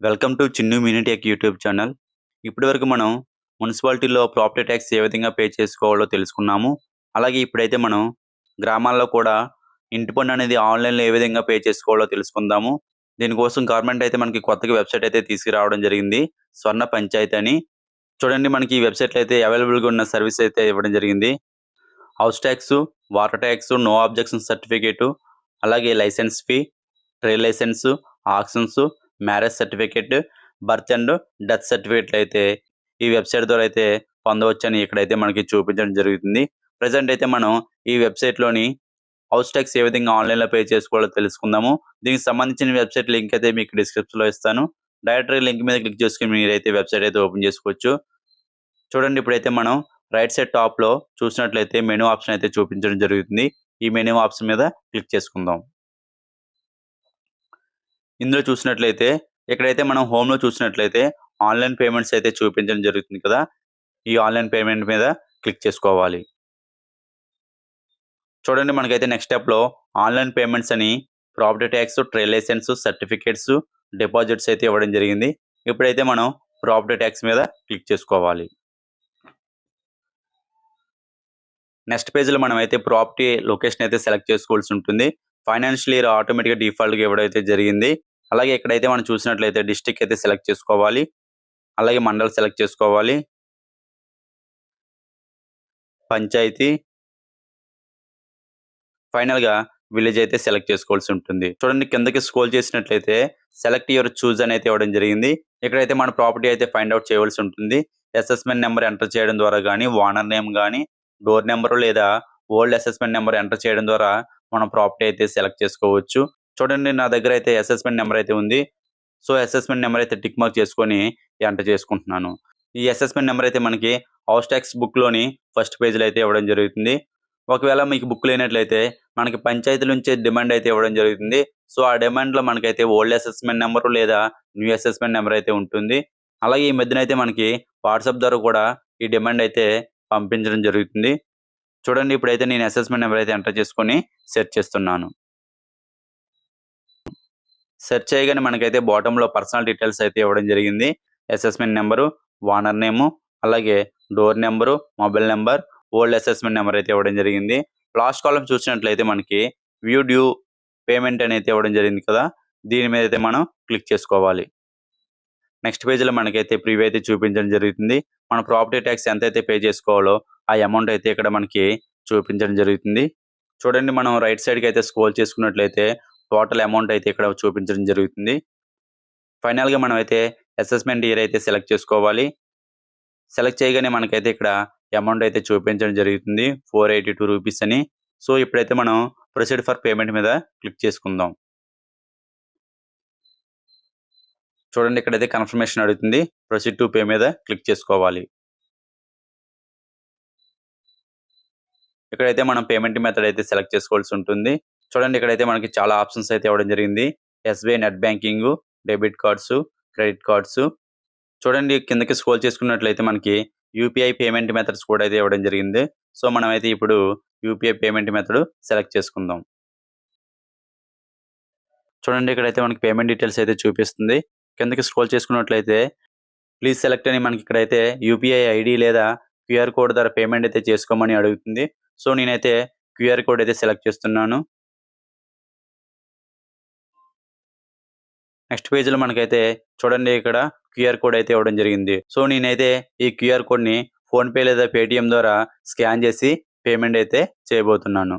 Welcome to Chinnu mini tech YouTube channel. ఇప్పటివరకు మనం మున్సిపాలిటీలో ప్రాపర్టీ ట్యాక్స్ ఏ విధంగా పే చేసుకోవాలో తెలుసుకున్నాము. అలాగే ఇప్పుడైతే మనం గ్రామాల్లో కూడా ఇంటి పన్ను అనేది ఆన్లైన్లో ఏ విధంగా పే చేసుకోవాలో తెలుసుకుందాము. దీనికోసం గవర్నమెంట్ అయితే మనకి కొత్తగా వెబ్సైట్ అయితే తీసుకురావడం జరిగింది. స్వర్ణ పంచాయతీ అని. చూడండి మనకి ఈ వెబ్సైట్లో అయితే అవైలబుల్గా ఉన్న సర్వీస్ అయితే ఇవ్వడం జరిగింది. House tax water tax no objection certificate అలాగే licence fee trade licence auctions marriage certificate birth and death సర్టిఫికేట్లు అయితే ఈ వెబ్సైట్ ద్వారా అయితే పొందవచ్చని ఇక్కడైతే మనకి చూపించడం జరుగుతుంది. ప్రజెంట్ అయితే మనం ఈ వెబ్సైట్లోని హౌస్ ట్యాక్స్ ఏ విధంగా ఆన్లైన్లో పే చేసుకోవాలో తెలుసుకుందాము. దీనికి సంబంధించిన వెబ్సైట్ లింక్ అయితే మీకు డిస్క్రిప్షన్లో ఇస్తాను. డైరెక్టరీ లింక్ మీద క్లిక్ చేసుకుని మీరైతే వెబ్సైట్ అయితే ఓపెన్ చేసుకోవచ్చు. చూడండి ఇప్పుడైతే మనం రైట్ సైడ్ టాప్లో చూసినట్లయితే మెనూ ఆప్షన్ అయితే చూపించడం జరుగుతుంది. ఈ మెనూ ఆప్షన్ మీద క్లిక్ చేసుకుందాం. ఇందులో చూసినట్లయితే ఇక్కడైతే మనం హోమ్లో చూసినట్లయితే ఆన్లైన్ పేమెంట్స్ అయితే చూపించడం జరుగుతుంది కదా ఈ ఆన్లైన్ పేమెంట్ మీద క్లిక్ చేసుకోవాలి. చూడండి మనకైతే నెక్స్ట్ స్టెప్లో ఆన్లైన్ పేమెంట్స్ అని property tax trade licence certificates deposits అయితే ఇవ్వడం జరిగింది. ఇప్పుడైతే మనం ప్రాపర్టీ ట్యాక్స్ మీద క్లిక్ చేసుకోవాలి. నెక్స్ట్ పేజ్లో మనం అయితే ప్రాపర్టీ లొకేషన్ అయితే సెలెక్ట్ చేసుకోవాల్సి ఉంటుంది. ఫైనాన్షియల్ ఇయర్ ఆటోమేటిక్గా డిఫాల్ట్గా ఇవ్వడం అయితే జరిగింది. అలాగే ఇక్కడైతే మనం చూసినట్లయితే డిస్టిక్ అయితే సెలెక్ట్ చేసుకోవాలి. అలాగే మండల్ సెలెక్ట్ చేసుకోవాలి. పంచాయతీ. ఫైనల్గా విలేజ్ అయితే సెలెక్ట్ చేసుకోవాల్సి ఉంటుంది. చూడండి కిందకి స్కోల్ చేసినట్లయితే సెలెక్ట్ యువర్ చూజ్ అని అయితే ఇవ్వడం జరిగింది. ఇక్కడైతే మన ప్రాపర్టీ అయితే ఫైండ్ అవుట్ చేయవలసి ఉంటుంది. అసెస్మెంట్ నెంబర్ ఎంటర్ చేయడం ద్వారా కానీ ఓనర్ నేమ్ కానీ డోర్ నెంబర్ లేదా ఓల్డ్ అసెస్మెంట్ నెంబర్ ఎంటర్ చేయడం ద్వారా మనం ప్రాపర్టీ అయితే సెలెక్ట్ చేసుకోవచ్చు. చూడండి నా దగ్గర అయితే అసెస్మెంట్ నెంబర్ అయితే ఉంది. సో అసెస్మెంట్ నెంబర్ అయితే టిక్ మార్క్ చేసుకొని ఎంటర్ చేసుకుంటున్నాను. ఈ అసెస్మెంట్ నెంబర్ అయితే మనకి హౌస్ ట్యాక్స్ బుక్లోని ఫస్ట్ పేజ్లో అయితే ఇవ్వడం జరుగుతుంది. ఒకవేళ మీకు బుక్ లేనట్లయితే మనకి పంచాయతీ నుంచి డిమాండ్ అయితే ఇవ్వడం జరుగుతుంది. సో ఆ డిమాండ్లో మనకైతే ఓల్డ్ అసెస్మెంట్ నెంబర్ లేదా న్యూ అసెస్మెంట్ నెంబర్ అయితే ఉంటుంది. అలాగే ఈ మధ్యన అయితే మనకి వాట్సాప్ ద్వారా కూడా ఈ డిమాండ్ అయితే పంపించడం జరుగుతుంది. చూడండి ఇప్పుడైతే నేను అసెస్మెంట్ నెంబర్ అయితే ఎంటర్ చేసుకొని సెర్చ్ చేస్తున్నాను. సెర్చ్ చేయగానే మనకైతే బాటంలో పర్సనల్ డీటెయిల్స్ అయితే ఇవ్వడం జరిగింది. అసెస్మెంట్ నెంబరు ఓనర్ నేము అలాగే door number mobile number old assessment number అయితే ఇవ్వడం జరిగింది. లాస్ట్ కాలం చూసినట్లయితే మనకి వ్యూ డ్యూ పేమెంట్ అనేది ఇవ్వడం జరిగింది కదా? దీని మీద అయితే మనం క్లిక్ చేసుకోవాలి. నెక్స్ట్ పేజ్లో మనకైతే ప్రివ్యూ అయితే చూపించడం జరుగుతుంది. మన ప్రాపర్టీ ట్యాక్స్ ఎంత అయితే పే చేసుకోవాలో ఆ అమౌంట్ అయితే ఇక్కడ మనకి చూపించడం జరుగుతుంది. చూడండి మనం రైట్ సైడ్కి అయితే స్క్రోల్ చేసుకున్నట్లయితే టోటల్ అమౌంట్ అయితే ఇక్కడ చూపించడం జరుగుతుంది. ఫైనల్గా మనం అయితే అసెస్మెంట్ ఇయర్ అయితే సెలెక్ట్ చేసుకోవాలి. సెలెక్ట్ చేయగానే మనకైతే ఇక్కడ అమౌంట్ అయితే చూపించడం జరుగుతుంది. ఫోర్ ఎయిటీ టూ రూపీస్ అని. సో ఇప్పుడైతే మనం ప్రొసీడ్ ఫర్ పేమెంట్ మీద క్లిక్ చేసుకుందాం. చూడండి ఇక్కడైతే కన్ఫర్మేషన్ అడుగుతుంది. ప్రొసీడ్ టు పే మీద క్లిక్ చేసుకోవాలి. ఇక్కడైతే మనం పేమెంట్ మెథడ్ అయితే సెలెక్ట్ చేసుకోవాల్సి ఉంటుంది. చూడండి ఇక్కడైతే మనకి చాలా ఆప్షన్స్ అయితే ఇవ్వడం జరిగింది. SBI net banking debit cards credit cards. చూడండి కిందకి స్క్రోల్ చేసుకున్నట్లయితే మనకి యూపీఐ పేమెంట్ మెథడ్స్ కూడా అయితే ఇవ్వడం జరిగింది. సో మనమైతే ఇప్పుడు యూపీఐ పేమెంట్ మెథడ్ సెలెక్ట్ చేసుకుందాం. చూడండి ఇక్కడైతే మనకి పేమెంట్ డీటెయిల్స్ అయితే చూపిస్తుంది. కిందకి స్క్రోల్ చేసుకున్నట్లయితే ప్లీజ్ సెలెక్ట్ అని మనకి ఇక్కడైతే యూపీఐ ఐడి లేదా క్యూఆర్ కోడ్ ద్వారా పేమెంట్ అయితే చేసుకోమని అడుగుతుంది. సో నేనైతే క్యూఆర్ కోడ్ అయితే సెలెక్ట్ చేస్తున్నాను. నెక్స్ట్ పేజ్లో మనకైతే చూడండి ఇక్కడ క్యూఆర్ కోడ్ అయితే ఇవ్వడం జరిగింది. సో నేనైతే ఈ క్యూఆర్ కోడ్ని ఫోన్పే లేదా పేటిఎం ద్వారా స్కాన్ చేసి పేమెంట్ అయితే చేయబోతున్నాను.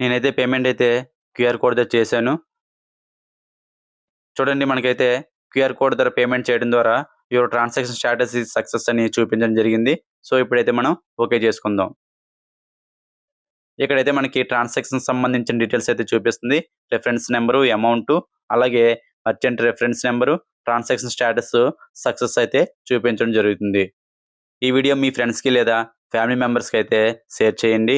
నేనైతే పేమెంట్ అయితే క్యూఆర్ కోడ్ ద్వారా చేశాను. చూడండి మనకైతే క్యూఆర్ కోడ్ ద్వారా పేమెంట్ చేయడం ద్వారా your transaction status is success అని చూపించడం జరిగింది. సో ఇప్పుడైతే మనం ఓకే చేసుకుందాం. ఇక్కడైతే మనకి ట్రాన్సాక్షన్ సంబంధించిన డీటెయిల్స్ అయితే చూపిస్తుంది. రెఫరెన్స్ నెంబరు అమౌంట్ అలాగే merchant reference number transaction status success అయితే చూపించడం జరుగుతుంది. ఈ వీడియో మీ ఫ్రెండ్స్కి లేదా ఫ్యామిలీ మెంబర్స్కి అయితే షేర్ చేయండి.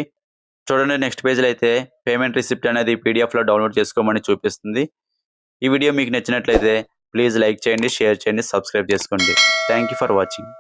చూడండి నెక్స్ట్ పేజ్లో అయితే పేమెంట్ రిసిప్ట్ అనేది పీడిఎఫ్లో డౌన్లోడ్ చేసుకోమని చూపిస్తుంది. ఈ వీడియో మీకు నచ్చినట్లయితే ప్లీజ్ లైక్ చేయండి షేర్ చేయండి సబ్స్క్రైబ్ చేసుకోండి. Thank for watching